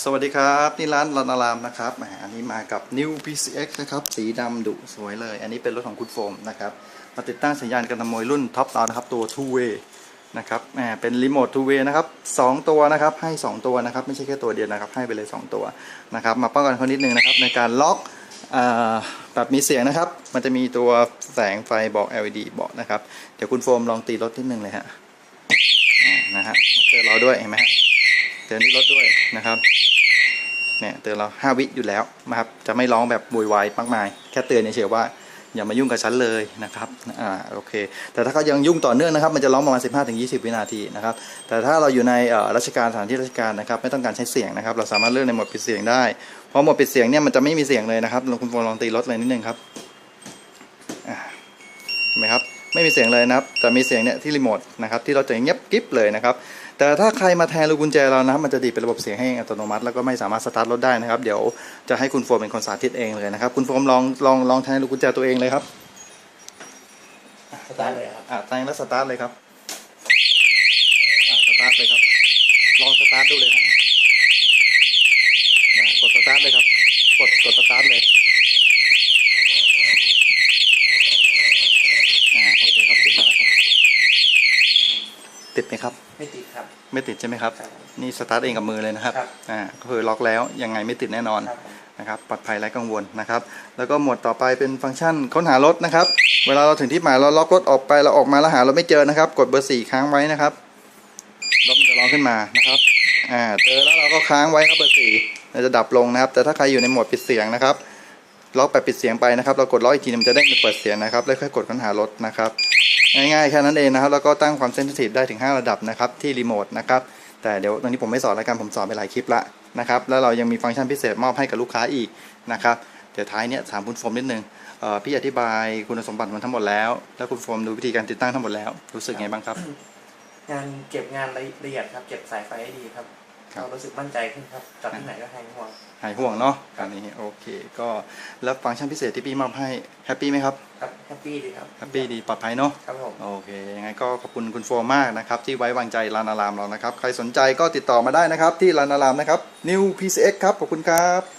สวัสดีครับ นี่ร้านรันอารามนะครับอันนี้มากับ New PCX นะครับ สีดำดุสวยเลย อันนี้เป็นรถของคุณโฟมนะครับ มาติดตั้งสัญญาณการขโมยรุ่นท็อปเรานะครับ ตัว two way นะครับแหมเป็นรีโมท two way นะครับสองตัวนะครับ ให้ 2 ตัวนะครับ ไม่ใช่แค่ตัวเดียวนะครับ ให้ไปเลย 2 ตัวนะครับ มาป้องกันเขานิดนึงนะครับ ในการล็อกแบบมีเสียงนะครับ มันจะมีตัวแสงไฟบอก LED บอกนะครับ เดี๋ยวคุณโฟมลองตีรถนิดนึงเลยฮะนะฮะเจอเราด้วยเห็นไหมฮะ ตือนที่รถด้วยนะครับเนี่ยเตือนเราห้าวิอยู่แล้วนะครับ จะไม่ร้องแบบบุยวายมากมาย แค่เตือนเฉยๆว่าอย่ามายุ่งกับฉันเลยนะครับ อ่า โอเค แต่ถ้าเขายังยุ่งต่อเนื่องนะครับ มันจะร้องประมาณ 15-20 วินาทีนะครับ แต่ถ้าเราอยู่ในราชการสถานที่ราชการนะครับ ไม่ต้องการใช้เสียงนะครับ เราสามารถเลือกในโหมดปิดเสียงได้ เพราะโหมดปิดเสียงเนี่ยมันจะไม่มีเสียงเลยนะครับลองคุณลองตีรถเลยนิดนึงครับเห็นไหมครับ ไม่มีเสียงเลยนะครับ แต่มีเสียงเนี่ยที่รีโมทนะครับ ที่เราจะเงียบกริบเลยนะครับ แต่ถ้าใครมาแทนลูกกุญแจเรานะครับมันจะดีดเป็นระบบเสียงให้เองอัตโนมัติ แล้วก็ไม่สามารถสตาร์ทรถได้นะครับ เดี๋ยวจะให้คุณโฟมเป็นคนสาธิตเองเลยนะครับ คุณโฟมลองลองลองแทนลูกกุญแจตัวเองเลยครับสตาร์ทเลยครับอ่าแทงแล้วสตาร์ทเลยครับอ่าสตาร์ทเลยครับ ลองสตาร์ทดูเลยครับอ่ากดสตาร์ทเลยครับ กดกดสตาร์ทเลยอ่าโอเคครับติดแล้วนะครับ ติดไหมครับ ไม่ติดครับ ไม่ติดใช่ไหมครับครับนี่สตาร์ทเองกับมือเลยนะครับครับ อ่า ก็คือล็อกแล้วยังไงไม่ติดแน่นอนครับผมนะครับ ปลอดภัยไร้กังวลนะครับ แล้วก็หมวดต่อไปเป็นฟังก์ชันค้นหารถนะครับ เวลาเราถึงที่หมายเราล็อกรถออกไปเราออกมาแล้วหารถไม่เจอนะครับ กดเบอร์สี่ค้างไว้นะครับรถมันจะร้องขึ้นมานะครับ อ่า เจอแล้วเราก็ค้างไว้ครับเบอร์สี่เราจะดับลงนะครับ แต่ถ้าใครอยู่ในโหมดปิดเสียงนะครับ ล็อกแบบปิดเสียงไปนะครับ เรากดล็อกอีกทีมันจะได้เป็นเปิดเสียงนะครับ แล้วค่อยกดค้นหารถนะครับ ง่ายๆแค่นั้นเองนะครับ แล้วก็ตั้งความเซนซิทีฟได้ถึง 5 ระดับนะครับที่รีโมทนะครับ แต่เดี๋ยวตอนนี้ผมไม่สอนแล้วกันผมสอนไปหลายคลิปละนะครับ แล้วเรายังมีฟังก์ชันพิเศษมอบให้กับลูกค้าอีกนะครับ เดี๋ยวท้ายเนี้ยถามคุณโฟมนิดนึงพี่อธิบายคุณสมบัติมันทั้งหมดแล้ว แล้วคุณโฟมดูวิธีการติดตั้งทั้งหมดแล้ว รู้สึกไงบ้างครับ งานเก็บงานละเอียดครับ เก็บสายไฟให้ดีครับ ครับเรารู้สึกมั่นใจขึ้นครับจับที่ไหนก็แทงหัวหายห่วงเนาะอันนี้โอเค ก็แล้วฟังก์ชันพิเศษที่พี่มอบให้แฮปปี้ไหมครับครับแฮปปี้ดีครับแฮปปี้ดีปลอดภัยเนาะครับผมโอเคยังไงก็ขอบคุณคุณโฟมมากนะครับ ที่ไว้วางใจลานอารามเรานะครับ ใครสนใจก็ติดต่อมาได้นะครับ ที่ลานอารามนะครับ New PCX ครับขอบคุณครับ